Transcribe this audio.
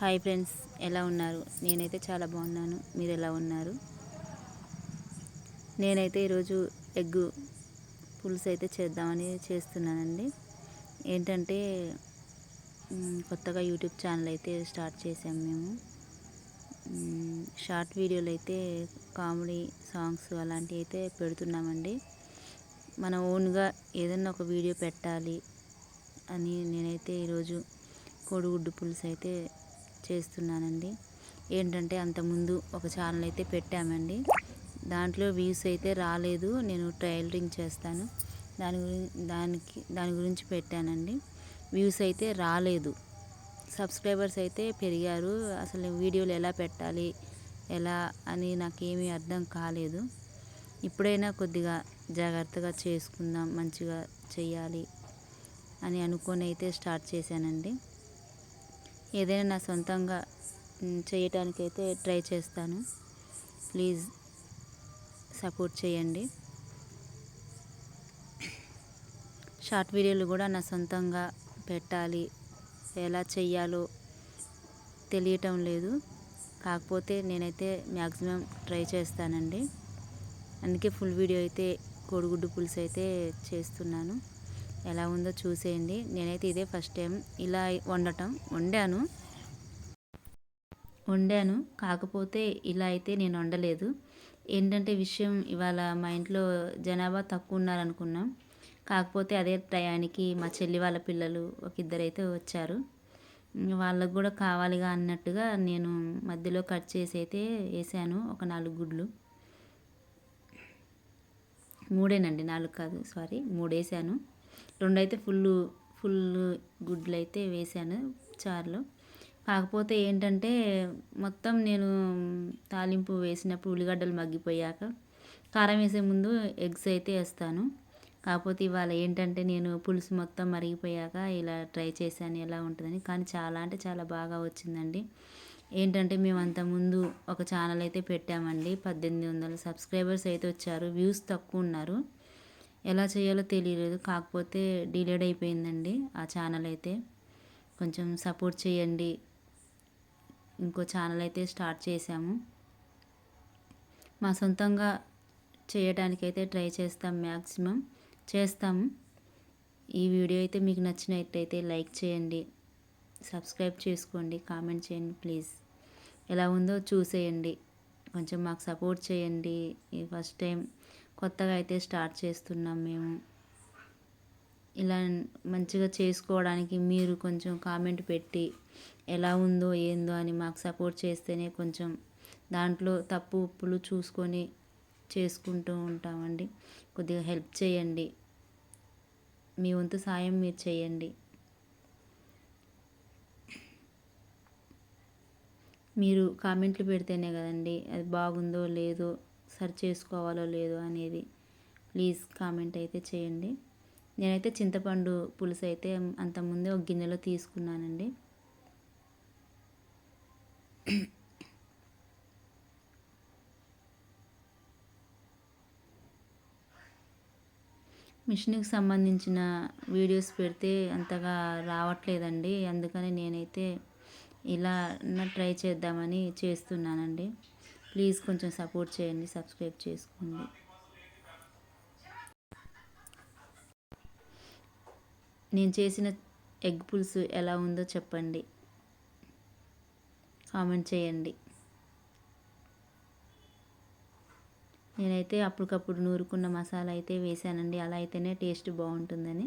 Hi friends ఎలా ఉన్నారు? నేనైతే చాలా బాగున్నాను. మీరు ఎలా ఉన్నారు? నేనైతే ఈరోజు ఎగ్ పులుసు అయితే చేద్దామని చేస్తున్నానండి. ఏంటంటే కొత్తగా యూట్యూబ్ ఛానల్ అయితే స్టార్ట్ చేసాం మేము. షార్ట్ వీడియోలు అయితే కామెడీ సాంగ్స్ అలాంటివి అయితే పెడుతున్నామండి. మన ఓన్గా ఏదన్నా ఒక వీడియో పెట్టాలి అని నేనైతే ఈరోజు కోడిగుడ్డు పులుసు అయితే చేస్తున్నానండి. ఏంటంటే అంతకుముందు ఒక ఛానల్ అయితే పెట్టామండి. దాంట్లో వ్యూస్ అయితే రాలేదు. నేను టైలరింగ్ చేస్తాను. దాని గురించి దానికి దాని గురించి పెట్టానండి. వ్యూస్ అయితే రాలేదు. సబ్స్క్రైబర్స్ అయితే పెరిగారు. అసలు వీడియోలు ఎలా పెట్టాలి? ఎలా అని నాకేమీ అర్థం కాలేదు. ఇప్పుడైనా కొద్దిగా జాగ్రత్తగా చేసుకుందాం మంచిగా చేయాలి అని అనుకొని అయితే స్టార్ట్ చేశానండి. ఏదైనా నా సొంతంగా చేయటానికైతే ట్రై చేస్తాను. ప్లీజ్ సపోర్ట్ చేయండి. షార్ట్ వీడియోలు కూడా నా సొంతంగా పెట్టాలి. ఎలా చెయ్యాలో తెలియటం లేదు. కాకపోతే నేనైతే మ్యాక్సిమం ట్రై చేస్తానండి. అందుకే ఫుల్ వీడియో అయితే కోడిగుడ్డు పులుసు అయితే చేస్తున్నాను. ఎలా ఉందో చూసేయండి. నేనైతే ఇదే ఫస్ట్ టైం ఇలా వండటం. వండాను. వండాను. కాకపోతే ఇలా అయితే నేను వండలేదు. ఏంటంటే విషయం ఇవాళ మా ఇంట్లో జనాభా తక్కువ ఉన్నారనుకున్నాం. కాకపోతే అదే టయానికి మా చెల్లి వాళ్ళ పిల్లలు ఒక ఇద్దరైతే వచ్చారు. వాళ్ళకు కూడా కావాలిగా అన్నట్టుగా నేను మధ్యలో కట్ చేసి అయితే వేసాను. ఒక నాలుగు గుడ్లు. మూడేనండి. నాలుగు కాదు. సారీ. మూడేసాను. రెండైతే రెండు అయితే ఫుల్ ఫుల్ గుడ్లు అయితే వేసాను చారులో. కాకపోతే ఏంటంటే మొత్తం నేను తాలింపు వేసినప్పుడు ఉల్లిగడ్డలు మగ్గిపోయాక కారం వేసే ముందు ఎగ్స్ అయితే వేస్తాను. కాకపోతే ఇవాళ ఏంటంటే నేను పులుసు మొత్తం మరిగిపోయాక ఇలా ట్రై చేశాను ఎలా ఉంటుందని. కానీ చాలా అంటే చాలా బాగా వచ్చిందండి. ఏంటంటే మేము అంతకుముందు ఒక ఛానల్ అయితే పెట్టామండి. పద్దెనిమిది వందల సబ్స్క్రైబర్స్ అయితే వచ్చారు. వ్యూస్ తక్కువ ఉన్నారు. ఎలా చేయాలో తెలియలేదు. కాకపోతే డిలేడ్ అయిపోయిందండి ఆ ఛానల్ అయితే. కొంచెం సపోర్ట్ చేయండి. ఇంకో ఛానల్ అయితే స్టార్ట్ చేశాము. మా సొంతంగా చేయడానికైతే ట్రై చేస్తాం మ్యాక్సిమం చేస్తాము ఈ వీడియో అయితే మీకు నచ్చినట్టయితే లైక్ చేయండి. సబ్స్క్రైబ్ చేసుకోండి. కామెంట్ చేయండి ప్లీజ్. ఎలా ఉందో చూసేయండి. కొంచెం మాకు సపోర్ట్ చేయండి. ఈ ఫస్ట్ టైం కొత్తగా అయితే స్టార్ట్ చేస్తున్నాం మేము. ఇలా మంచిగా చేసుకోవడానికి మీరు కొంచెం కామెంట్ పెట్టి ఎలా ఉందో ఏందో అని మాకు సపోర్ట్ చేస్తేనే కొంచెం దాంట్లో తప్పు ఉప్పులు చూసుకొని చేసుకుంటూ ఉంటామండి. కొద్దిగా హెల్ప్ చేయండి. మీ వంతు సాయం మీరు చేయండి. మీరు కామెంట్లు పెడితేనే కదండి అది బాగుందో లేదో సర్చ్ చేసుకోవాలో లేదో అనేది ప్లీజ్ కామెంట్ అయితే చేయండి. నేనైతే చింతపండు పులుసు అయితే అంతకుముందే ఒక గిన్నెలో తీసుకున్నానండి. మిషన్కి సంబంధించిన వీడియోస్ పెడితే అంతగా రావట్లేదండి. అందుకని నేనైతే ఇలా ట్రై చేద్దామని చేస్తున్నానండి. ప్లీజ్ కొంచెం సపోర్ట్ చేయండి సబ్స్క్రైబ్ చేసుకోండి. నేను చేసిన ఎగ్ పులుసు ఎలా ఉందో చెప్పండి. కామెంట్ చేయండి. నేనైతే అప్పటికప్పుడు నూరుకున్న మసాలా అయితే వేసానండి. అలా అయితేనే టేస్ట్ బాగుంటుందని.